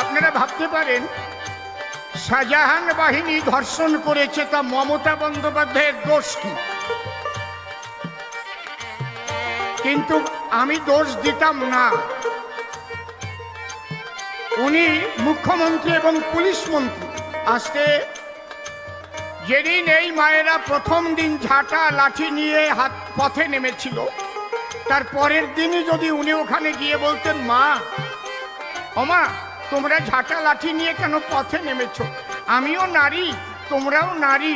আপনারা ভাবতে পারেন, শাহজাহান বাহিনী ধর্ষণ করেছে তা মমতা বন্দ্যোপাধ্যায়ের দোষ কি? কিন্তু আমি দোষ দিতাম না। উনি মুখ্যমন্ত্রী এবং পুলিশ মন্ত্রী। আজকে যেদিন এই মায়েরা প্রথম দিন ঝাঁটা লাঠি নিয়ে হাত পথে নেমেছিল, তার পরের দিনই যদি উনি ওখানে গিয়ে বলতেন, মা ওমা তোমরা ঝাঁটা লাঠি নিয়ে কেন পথে নেমেছ? আমিও নারী, তোমরাও নারী।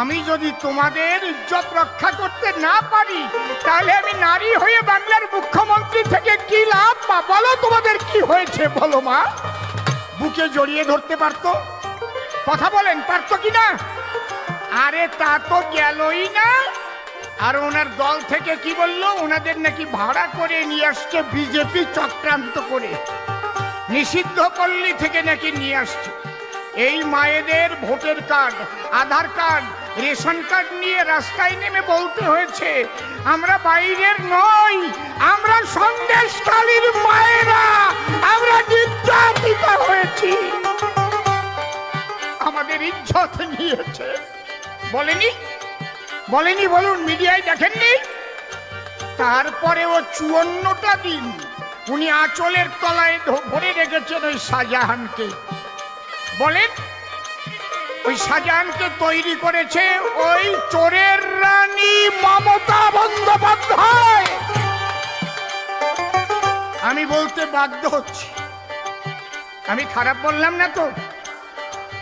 আমি যদি তোমাদের ইজ্জত রক্ষা করতে না পারি, তাহলে আমি নারী হয়ে বাংলার মুখ্যমন্ত্রী থেকে কি লাভ বা বলো তোমাদের কি হয়েছে, বলো মা। বুকে জড়িয়ে ধরতে পারতো? কথা বলেন, পারতো কি না? আরে তা তো গেলই না। আর ওনার দল থেকে কি বলল? ওনাদের নাকি ভাড়া করে নিয়ে আসছে বিজেপি চক্রান্ত করে। নিষিদ্ধ পল্লী থেকে নাকি নিয়ে আসছে? এই মায়েদের ভোটের card, Aadhaar card, ration card নিয়ে রাস্তায় নেমে বলতে হয়েছে, আমরা বাইরের নই, আমরা সন্দেশকালীর মায়েরা, আমরা নির্যাতিত হয়েছি। আমাদের ইজ্জত নিয়েছে। বলেনি? বলেনি বলুন, মিডিয়ায় দেখেননি? তারপরে ও চুয়ান্নটা দিন উনি আঁচলের তলায় ভরে রেখেছেন ওই শাহজাহানকে। বলেন, ওই শাহজাহানকে তৈরি করেছে ওই চোরের রানী মমতা বন্দ্যোপাধ্যায়। আমি বলতে বাধ্য হচ্ছি। আমি খারাপ বললাম না তো?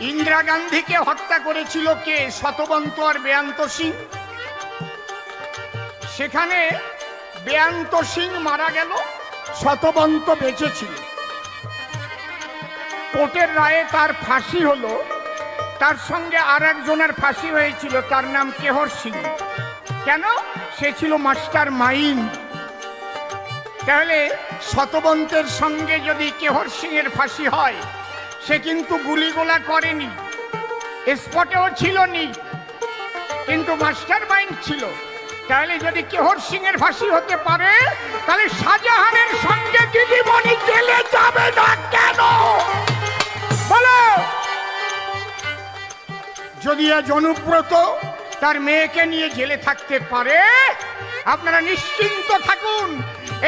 ইন্দিরা গান্ধীকে হত্যা করেছিল কে? শতবন্ত আর বেয়ান্ত সিং। সেখানে বেয়ান্ত সিং মারা গেল। শতবন্ত বেঁচে ছিল কোর্টের রায়ে তার ফাঁসি হলো। তার সঙ্গে আর একজনের ফাঁসি হয়েছিল, তার নাম কেহর সিং। কেন? সে ছিল মাস্টার মাইন্ড তাহলে শতবন্তের সঙ্গে যদি কেহর সিং এর ফাঁসি হয়, সে কিন্তু গুলিগোলা করেনি। স্পটেও ছিল নি, কিন্তু মাস্টার মাইন্ড ছিল। তাহলে যদি কেহর সিং এর ফাঁসি হতে পারে, তাহলে শাহজাহানের সঙ্গে দিদিমণি জেলে যাবে না কেন? বলো। যদি আজ অনুব্রত তার মেয়েকে নিয়ে জেলে থাকতে পারে, আপনারা নিশ্চিন্ত থাকুন,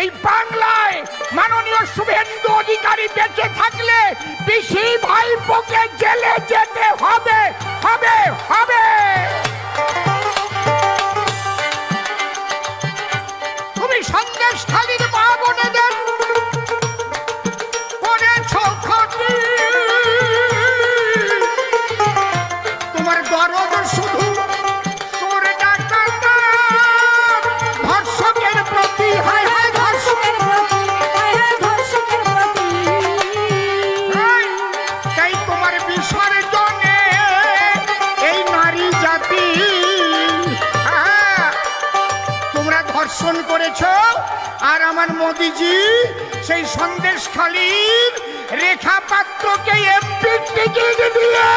এই বাংলায় মাননীয় শুভেন্দু অধিকারী বেঁচে থাকলে পিসি ভাইপোকে জেলে যেতে তোমরা ধর্ষণ করেছ, আর আমার মোদিজি সেই সন্দেশ খালির রেখা পাত্রকে এমপি টিকিট দিয়ে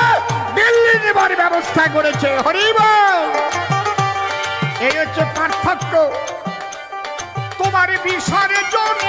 দিল্লি নেবার ব্যবস্থা করেছে। হরিব এই হচ্ছে পার্থক্য। তোমার বিসর্জনে